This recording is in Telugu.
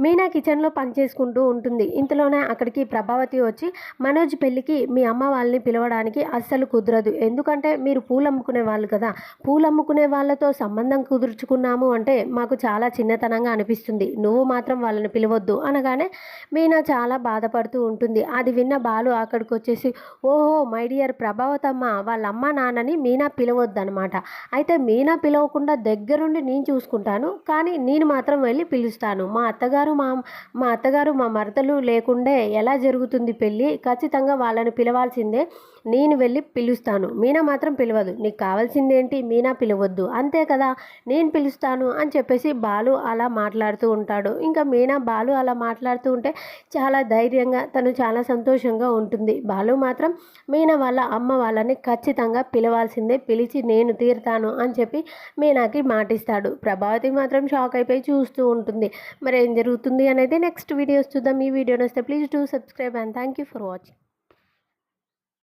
మీనా కిచెన్లో పని చేసుకుంటూ ఉంటుంది. ఇంతలోనే అక్కడికి ప్రభావతి వచ్చి మనోజ్ పెళ్ళికి మీ అమ్మ వాళ్ళని పిలవడానికి అస్సలు కుదరదు. ఎందుకంటే మీరు పూలు అమ్ముకునే వాళ్ళు కదా. పూలు అమ్ముకునే వాళ్ళతో సంబంధం కుదుర్చుకున్నాము అంటే మాకు చాలా చిన్నతనంగా అనిపిస్తుంది. నువ్వు మాత్రం వాళ్ళని పిలవద్దు. అనగానే మీనా చాలా బాధపడుతూ ఉంటుంది. అది విన్న బాలు అక్కడికి వచ్చేసి ఓహో మై డియర్ ప్రభావతమ్మ వాళ్ళ అమ్మ నాన్నని మీనా పిలవద్దు అనమాట అయితే మీనా పిలవకుండా దగ్గరుండి నేను చూసుకుంటాను. కానీ నేను మాత్రం వెళ్ళి పిలుస్తాను. మా అత్తగారు మా మా అత్తగారు మా మరతలు లేకుండే ఎలా జరుగుతుంది పెళ్ళి? ఖచ్చితంగా వాళ్ళని పిలవాల్సిందే. నేను వెళ్ళి పిలుస్తాను. మీనా మాత్రం పిలవదు. నీకు కావాల్సిందేంటి? మీనా పిలవద్దు. అంతే కదా? నేను పిలుస్తాను అని చెప్పేసి బాలు అలా మాట్లాడుతూ ఉంటాడు. ఇంకా మీనా బాలు అలా మాట్లాడుతూ ఉంటే చాలా ధైర్యంగా తను చాలా సంతోషంగా ఉంటుంది. బాలు మాత్రం మీనా వాళ్ళ అమ్మ వాళ్ళని ఖచ్చితంగా పిలవాల్సిందే. పిలిచి నేను తీరుతాను అని చెప్పి మీనాకి మాటిస్తాడు. ప్రభావతి మాత్రం షాక్ అయిపోయి చూస్తూ ఉంటుంది. మరి ఏం జరుగుతుంది? అనేది నెక్స్ట్ వీడియోస్ చూద్దాం. ఈ వీడియో వస్తే please do subscribe and thank you for watching